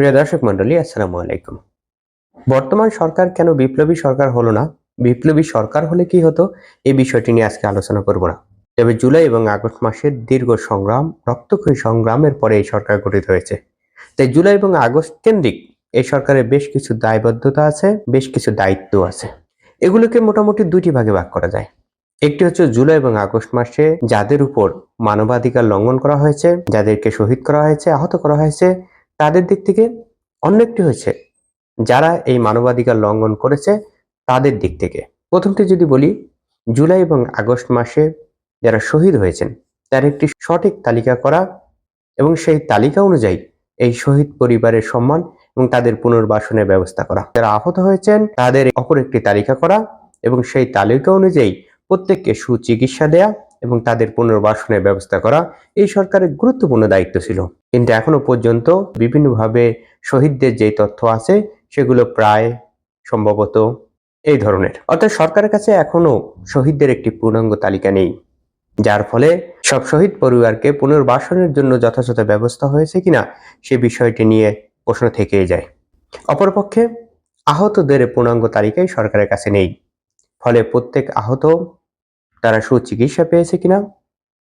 প্রিয় দর্শক মন্ডলী আসসালামু আলাইকুম। বর্তমান সরকার কেন বিপ্লবী সরকার হলো না? বিপ্লবী সরকার হলে কি হতো? এই বিষয়টি নিয়ে আজকে আলোচনা করব না। তবে জুলাই এবং আগস্ট মাসের দীর্ঘ সংগ্রাম, রক্তক্ষয়ী সংগ্রামের পরে এই সরকার গঠিত হয়েছে। তাই জুলাই এবং আগস্ট কেন্দ্রিক এই সরকারের বেশ কিছু দায়বদ্ধতা আছে, বেশ কিছু দায়িত্ব আছে। এগুলোকে মোটামুটি দুইটি ভাগে ভাগ করা যায়। একটি হচ্ছে জুলাই এবং আগস্ট মাসে যাদের উপর মানবাধিকার লঙ্ঘন করা হয়েছে, যাদেরকে শহীদ করা হয়েছে, আহত করা হয়েছে তাদের দিক থেকে অন্য একটি হয়েছে, যারা এই মানবাধিকার লঙ্ঘন করেছে তাদের দিক থেকে। প্রথমটি যদি বলি, জুলাই এবং আগস্ট মাসে যারা শহীদ হয়েছেন, তার একটি সঠিক তালিকা করা এবং সেই তালিকা অনুযায়ী এই শহীদ পরিবারের সম্মান এবং তাদের পুনর্বাসনের ব্যবস্থা করা। যারা আহত হয়েছেন, তাদের অপর একটি তালিকা করা এবং সেই তালিকা অনুযায়ী প্রত্যেককে সুচিকিৎসা দেয়া এবং তাদের পুনর্বাসনের ব্যবস্থা করা এই সরকারের গুরুত্বপূর্ণ দায়িত্ব ছিল। কিন্তু এখনও পর্যন্ত বিভিন্নভাবে শহীদদের যে তথ্য আছে, সেগুলো প্রায় সম্ভবত এই ধরনের। অর্থাৎ সরকারের কাছে এখনও শহীদদের একটি পূর্ণাঙ্গ তালিকা নেই। যার ফলে সব শহীদ পরিবারকে পুনর্বাসনের জন্য যথাযথ ব্যবস্থা হয়েছে কিনা, সে বিষয়টি নিয়ে প্রশ্ন থেকেই যায়। অপরপক্ষে আহতদের পূর্ণাঙ্গ তালিকাই সরকারের কাছে নেই। ফলে প্রত্যেক আহত তারা সুচিকিৎসা পেয়েছে কিনা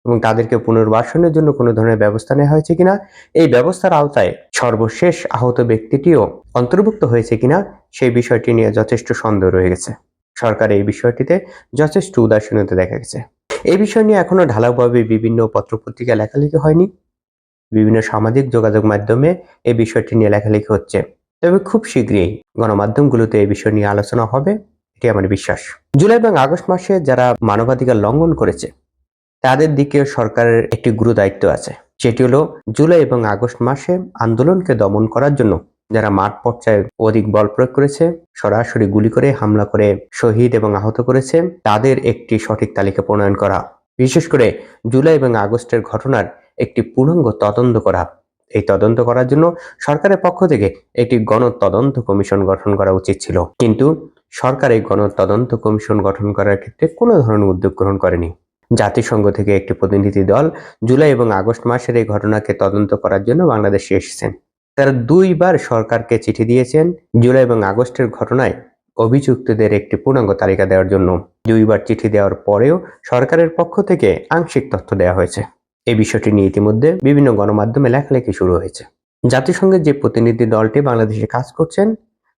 এবং তাদেরকে পুনর্বাসনের জন্য কোনো ধরনের ব্যবস্থা নেওয়া হয়েছে কিনা, এই ব্যবস্থার আওতায় সর্বশেষ আহত ব্যক্তিটিও অন্তর্ভুক্ত হয়েছে কিনা সেই বিষয়টি নিয়ে যথেষ্ট সন্দেহ রয়ে গেছে। সরকার এই বিষয়টিতে যথেষ্ট উদাসীনতা দেখা গেছে। এই বিষয় নিয়ে এখনও ঢালাওভাবে বিভিন্ন পত্রপত্রিকা লেখালেখি হয়নি। বিভিন্ন সামাজিক যোগাযোগ মাধ্যমে এই বিষয়টি নিয়ে লেখালেখি হচ্ছে। তবে খুব শীঘ্রই গণমাধ্যমগুলোতে এই বিষয় নিয়ে আলোচনা হবে। এটি আমার বিশ্বাস। জুলাই এবং আগস্ট মাসে যারা মানবাধিকার লঙ্ঘন করেছে, তাদের দিকে সরকারের একটি গুরু দায়িত্ব আছে। সেটি হলো জুলাই এবং আগস্ট মাসে আন্দোলনকে দমন করার জন্য যারা মাঠ পর্যায়ে অধিক বল প্রয়োগ করেছে, সরাসরি গুলি করে, হামলা করে, শহীদ এবং আহত করেছে, তাদের একটি সঠিক তালিকা প্রণয়ন করা। বিশেষ করে জুলাই এবং আগস্টের ঘটনার একটি পূর্ণাঙ্গ তদন্ত করা। এই তদন্ত করার জন্য সরকারের পক্ষ থেকে একটি গণ তদন্ত কমিশন গঠন করা উচিত ছিল। কিন্তু সরকার এই গণতদন্ত কমিশন গঠন করার ক্ষেত্রে কোনো ধরনের উদ্যোগ গ্রহণ করেনি। জাতিসংঘ থেকে একটি প্রতিনিধি দল জুলাই এবং আগস্ট মাসের এই ঘটনাকে তদন্ত করার জন্য বাংলাদেশে এসেছেন। তারা দুইবার সরকারকে চিঠি দিয়েছেন জুলাই এবং আগস্টের ঘটনায় অভিযুক্তদের একটি পূর্ণাঙ্গ তালিকা দেওয়ার জন্য। দুইবার চিঠি দেওয়ার পরেও সরকারের পক্ষ থেকে আংশিক তথ্য দেওয়া হয়েছে। এই বিষয়টি নিয়ে ইতিমধ্যে বিভিন্ন গণমাধ্যমে লেখালেখি শুরু হয়েছে। জাতিসংঘের যে প্রতিনিধি দলটি বাংলাদেশে কাজ করছেন,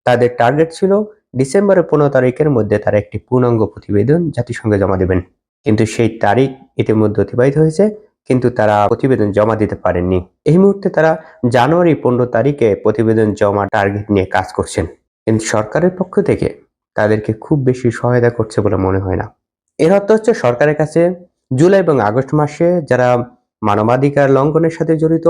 তাদের টার্গেট ছিল ডিসেম্বরের পনেরো তারিখের মধ্যে তারা একটি পূর্ণাঙ্গ প্রতিবেদন জাতিসংঘে জমা দেবেন। কিন্তু সেই তারিখ ইতিমধ্যে অতিবাহিত হয়েছে, কিন্তু তারা প্রতিবেদন জমা দিতে পারেননি। এই মুহূর্তে তারা জানুয়ারি পনেরো তারিখে প্রতিবেদন জমা টার্গেট নিয়ে কাজ করছেন। কিন্তু সরকারের পক্ষ থেকে তাদেরকে খুব বেশি সহায়তা করছে বলে মনে হয় না। এর অর্থ হচ্ছে সরকারের কাছে জুলাই এবং আগস্ট মাসে যারা মানবাধিকার লঙ্ঘনের সাথে জড়িত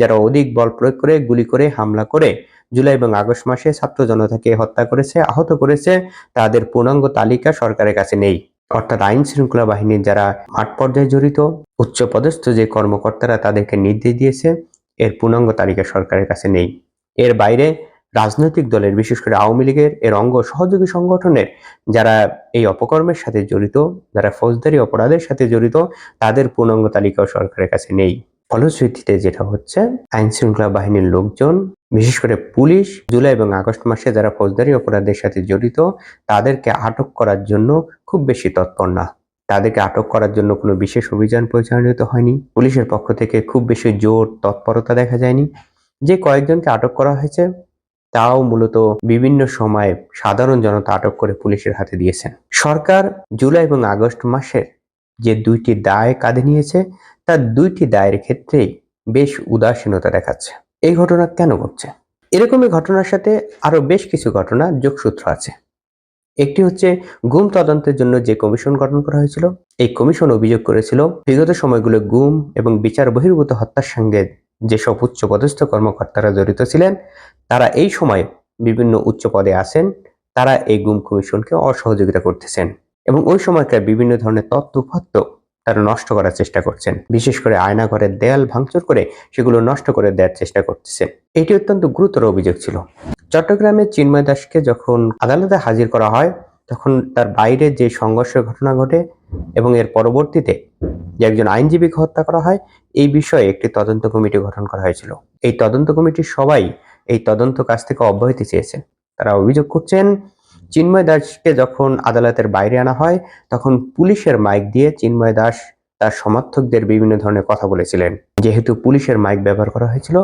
যারা অধিক বল প্রয়োগ করে, গুলি করে, হামলা করে, জুলাই এবং আগস্ট মাসে ছাত্র জনতাকে হত্যা করেছে, আহত করেছে, তাদের পূর্ণাঙ্গ তালিকা সরকারের কাছে নেই। অর্থাৎ আইন শৃঙ্খলা বাহিনীর যারা মাঠ পর্যায়ে জড়িত উচ্চ পদস্থ যে কর্মকর্তারা তাদেরকে নির্দেশ দিয়েছে, এর পূর্ণাঙ্গ তালিকা সরকারের কাছে নেই। এর বাইরে রাজনৈতিক দলের, বিশেষ করে আওয়ামী লীগের, এর অঙ্গ সহযোগী সংগঠনের যারা এই অপকর্মের সাথে জড়িত, যারা ফৌজদারি অপরাধের সাথে জড়িত, তাদের পূর্ণাঙ্গ তালিকাও সরকারের কাছে নেই। ফলশ্রুতিতে যেটা হচ্ছে, আইন শৃঙ্খলা বাহিনীর লোকজন, বিশেষ করে পুলিশ, জুলাই এবং আগস্ট মাসে যারা ফৌজদারি অপরাধের সাথে জড়িত, তাদেরকে আটক করার জন্য খুব বেশি তৎপর না। তাদেরকে আটক করার জন্য কোনো বিশেষ অভিযান পরিচালিত হয়নি। পুলিশের পক্ষ থেকে খুব বেশি জোর তৎপরতা দেখা যায়নি। যে কয়েকজনকে আটক করা হয়েছে, তাও মূলত বিভিন্ন সময়ে সাধারণ জনতা আটক করে পুলিশের হাতে দিয়েছেন। সরকার জুলাই এবং আগস্ট মাসের যে দুইটি দায় কাঁধে নিয়েছে, তার দুইটি দায়ের ক্ষেত্রেই বেশ উদাসীনতা দেখাচ্ছে। এই ঘটনা কেন ঘটছে? এরকমই ঘটনার সাথে আরও বেশ কিছু ঘটনা যোগসূত্র আছে। একটি হচ্ছে, গুম তদন্তের জন্য যে কমিশন গঠন করা হয়েছিল, এই কমিশন অভিযোগ করেছিল, বিগত সময়গুলো গুম এবং বিচার বহির্ভূত হত্যার সঙ্গে যেসব উচ্চ পদস্থ কর্মকর্তারা জড়িত ছিলেন, তারা এই সময় বিভিন্ন উচ্চ পদে আছেন, তারা এই গুম কমিশনকে অসহযোগিতা করতেছেন। এবং ওই সময়কার বিভিন্ন ধরনের তত্ত্বফত্ত তারা নষ্ট করার চেষ্টা করছেন। বিশেষ করে আয়নাঘরের দেয়াল ভাঙচুর করে সেগুলো নষ্ট করে দেওয়ার চেষ্টা করতেছেন। এটি অত্যন্ত গুরুতর অভিযোগ ছিল। চট্টগ্রামে চিন্ময় দাসকে যখন আদালতে হাজির করা হয়, তখন তার বাইরে যে সংঘর্ষের ঘটনা ঘটে এবং এর পরবর্তীতে যে একজন আইনজীবীকে হত্যা করা হয়, এই বিষয়ে একটি তদন্ত কমিটি গঠন করা হয়েছিল। এই তদন্ত কমিটির সবাই এই তদন্ত কাজ থেকে অব্যাহতি চেয়েছে তারা অভিযোগ করছেন চিন্ময় দাসকে যখন আদালতের বাইরে আনা হয়, তখন পুলিশের মাইক দিয়ে চিন্ময় দাস তার সমর্থকদের বিভিন্ন ধরনের কথা বলেছিলেন। যেহেতু পুলিশের মাইক ব্যবহার করা হয়েছিল,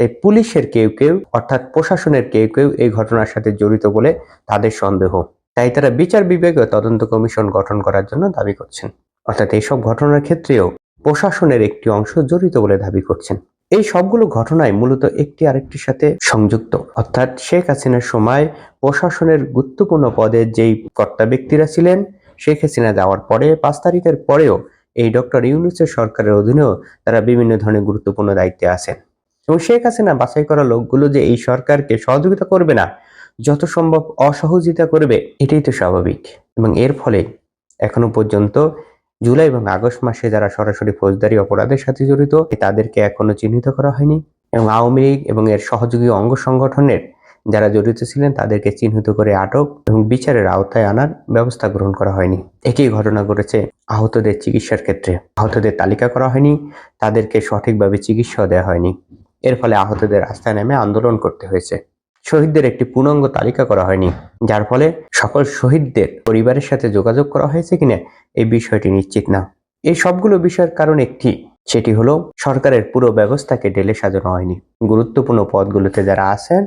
তাই পুলিশের কেউ কেউ, অর্থাৎ প্রশাসনের কেউ কেউ এই ঘটনার সাথে জড়িত বলে তাদের সন্দেহ। তাই তারা বিচার বিভাগীয় তদন্ত কমিশন গঠন করার জন্য দাবি করছেন। অর্থাৎ এইসব ঘটনার ক্ষেত্রেও প্রশাসনের একটি অংশ জড়িত বলে দাবি করছেন। এই সবগুলো ঘটনায় মূলত একটি আরেকটির সাথে সংযুক্ত। অর্থাৎ শেখ হাসিনার সময় প্রশাসনের গুরুত্বপূর্ণ পদে যেই কর্তা ব্যক্তিরা ছিলেন, শেখ হাসিনা যাওয়ার পরে পাঁচ তারিখের পরেও এই ডক্টর ইউনুসের সরকারের অধীনেও তারা বিভিন্ন ধরনের গুরুত্বপূর্ণ দায়িত্বে আছেন। এবং শেখ হাসিনা বাছাই করা লোকগুলো যে এই সরকারকে সহযোগিতা করবে না, যত সম্ভব অসহযোগিতা করবে, এটাই তো স্বাভাবিক। এবং এর ফলে এখনও পর্যন্ত জুলাই এবং আগস্ট মাসে যারা সরাসরি ফৌজদারি অপরাধের সাথে জড়িত, তাদেরকে এখনও চিহ্নিত করা হয়নি এবং আওয়ামী লীগ এবং এর সহযোগী অঙ্গ সংগঠনের যারা জড়িত ছিলেন, তাদেরকে চিহ্নিত করে আটক এবং বিচারের আওতায় আনার ব্যবস্থা গ্রহণ করা হয়নি। একই ঘটনা ঘটেছে আহতদের চিকিৎসার ক্ষেত্রে। আহতদের তালিকা করা হয়নি, তাদেরকে সঠিকভাবে চিকিৎসাও দেওয়া হয়নি। এর ফলে আহতদের রাস্তায় নেমে আন্দোলন করতে হয়েছে। শহীদদের একটি পূর্ণাঙ্গ তালিকা করা হয়নি, যার ফলে সকল শহীদদের পরিবারের সাথে যোগাযোগ করা হয়েছে কিনা এই বিষয়টি নিশ্চিত না। এই সবগুলো বিষয়ের কারণ একটি, সেটি হলো সরকারের পুরো ব্যবস্থাকে ঢেলে সাজানো হয়নি। গুরুত্বপূর্ণ পদগুলোতে যারা আছেন,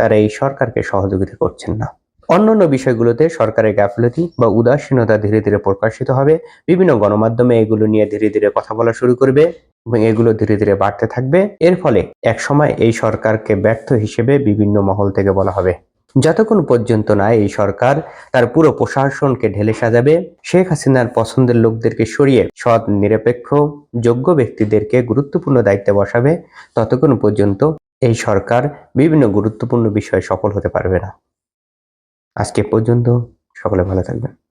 তারা এই সরকারকে সহযোগিতা করছেন না। অন্যান্য বিষয়গুলোতে সরকারের গাফলতি বা উদাসীনতা ধীরে ধীরে প্রকাশিত হবে। বিভিন্ন গণমাধ্যমে এগুলো নিয়ে ধীরে ধীরে কথা বলা শুরু করবে। এবং এগুলো ধীরে ধীরে বাড়তে থাকবে। এর ফলে এক সময় এই সরকারকে ব্যর্থ হিসেবে বিভিন্ন মহল থেকে বলা হবে। যতক্ষণ পর্যন্ত না এই সরকার তার পুরো প্রশাসনকে ঢেলে সাজাবে, শেখ হাসিনার পছন্দের লোকদেরকে সরিয়ে সৎ, নিরপেক্ষ, যোগ্য ব্যক্তিদেরকে গুরুত্বপূর্ণ দায়িত্বে বসাবে, ততক্ষণ পর্যন্ত এই সরকার বিভিন্ন গুরুত্বপূর্ণ বিষয়ে সফল হতে পারবে না। আজকে পর্যন্ত। সকলে ভালো থাকবেন।